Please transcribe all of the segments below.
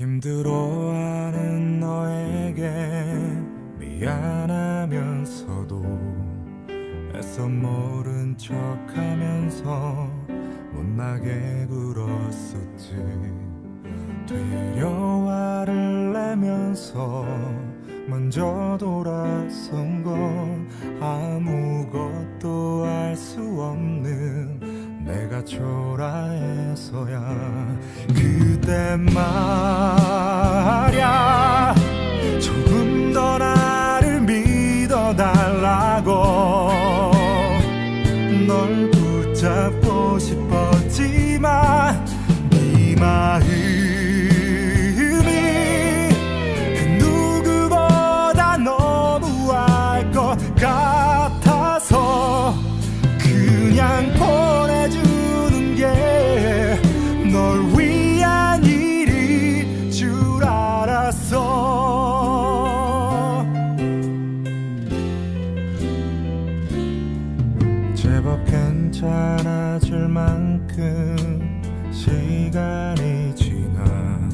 힘들어하는 너에게 미안하면서도 애써 모른 척하면서 못나게 굴었었지. 되려 화를 내면서 먼저 돌아선 건 아무것도 알 수 없는 내가 초라해서야. 그때 말 싶었지만 네 마음이 그 누구보다 너무 알 것 같아서 그냥 보내주는 게 널 위한 일일 줄 알았어 괜찮아질 만큼 시간이 지나.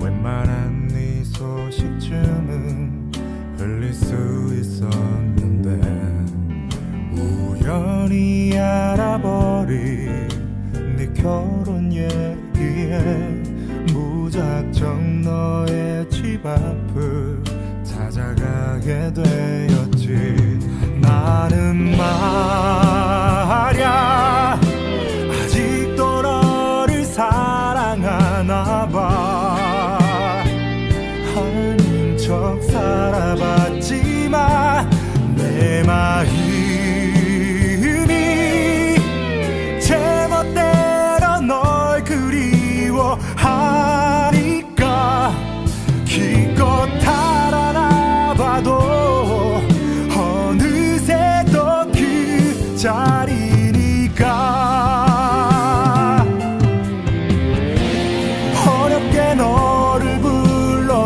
웬만한 네 소식쯤은 흘릴 수 있었는데 우연히 알아버린 네 결혼 얘기에 무작정 너의 집 앞을 찾아가게 되었지. 나는 말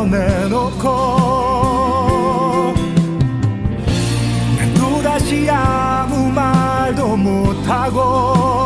내놓고 난 또다시 아무 말도 못하고